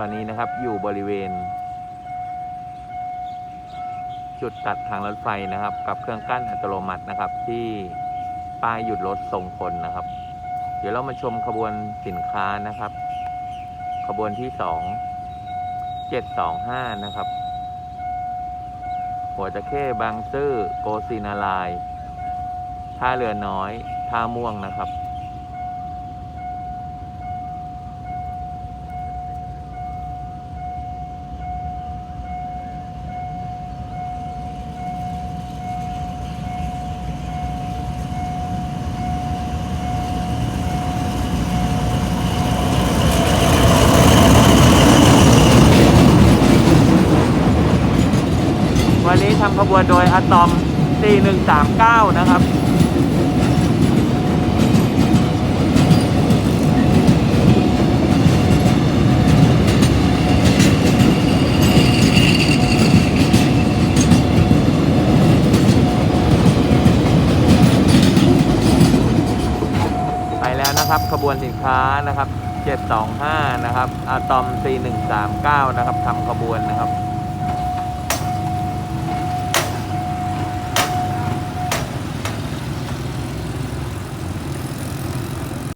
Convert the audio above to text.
ตอนนี้นะครับอยู่บริเวณ จุดตัดทางรถไฟนะครับ กับเครื่องกั้นอัตโนมัตินะครับ ที่ป้ายหยุดรถส่งคนนะครับ เดี๋ยวเรามาชมขบวนสินค้านะครับ ขบวนที่สองเจ็ดสองห้านะครับ หัวตะเข้บางซื่อโกศินารายท่าเรือน้อยท่าม่วงนะครับ วันนี้ทำขบวนโดยอะตอม 4139 นะครับไปแล้วนะครับขบวนสินค้านะครับ 725 นะครับอะตอม 4139 นะครับทำขบวนนะครับ